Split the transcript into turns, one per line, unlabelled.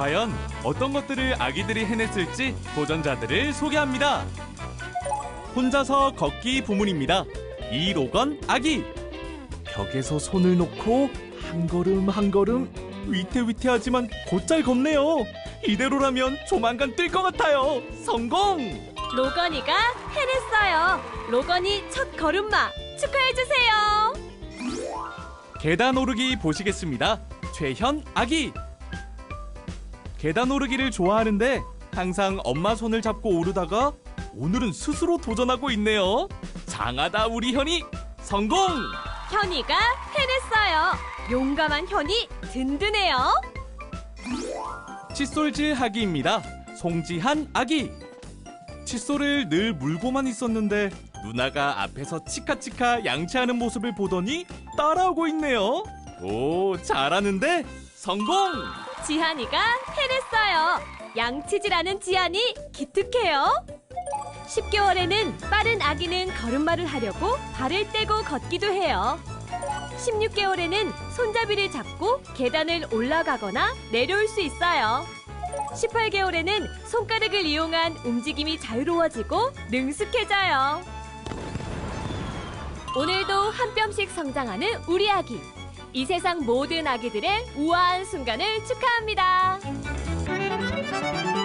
과연 어떤 것들을 아기들이 해냈을지 도전자들을 소개합니다. 혼자서 걷기 부문입니다. 이로건 아기. 벽에서 손을 놓고 한 걸음 한 걸음 위태위태하지만 곧잘 걷네요. 이대로라면 조만간 뛸 것 같아요. 성공!
로건이가 해냈어요. 로건이 첫 걸음마 축하해주세요.
계단 오르기 보시겠습니다. 최현 아기. 계단 오르기를 좋아하는데 항상 엄마 손을 잡고 오르다가 오늘은 스스로 도전하고 있네요. 장하다 우리 현이 성공!
현이가 해냈어요. 용감한 현이 든든해요.
칫솔질 하기입니다. 송지한 아기. 칫솔을 늘 물고만 있었는데 누나가 앞에서 치카치카 양치하는 모습을 보더니 따라오고 있네요. 오, 잘하는데 성공!
지한이가 해냈어요. 양치질하는 지한이 기특해요. 10개월에는 빠른 아기는 걸음마를 하려고 발을 떼고 걷기도 해요. 16개월에는 손잡이를 잡고 계단을 올라가거나 내려올 수 있어요. 18개월에는 손가락을 이용한 움직임이 자유로워지고 능숙해져요. 오늘도 한 뼘씩 성장하는 우리 아기. 이 세상 모든 아기들의 우아한 순간을 축하합니다. Música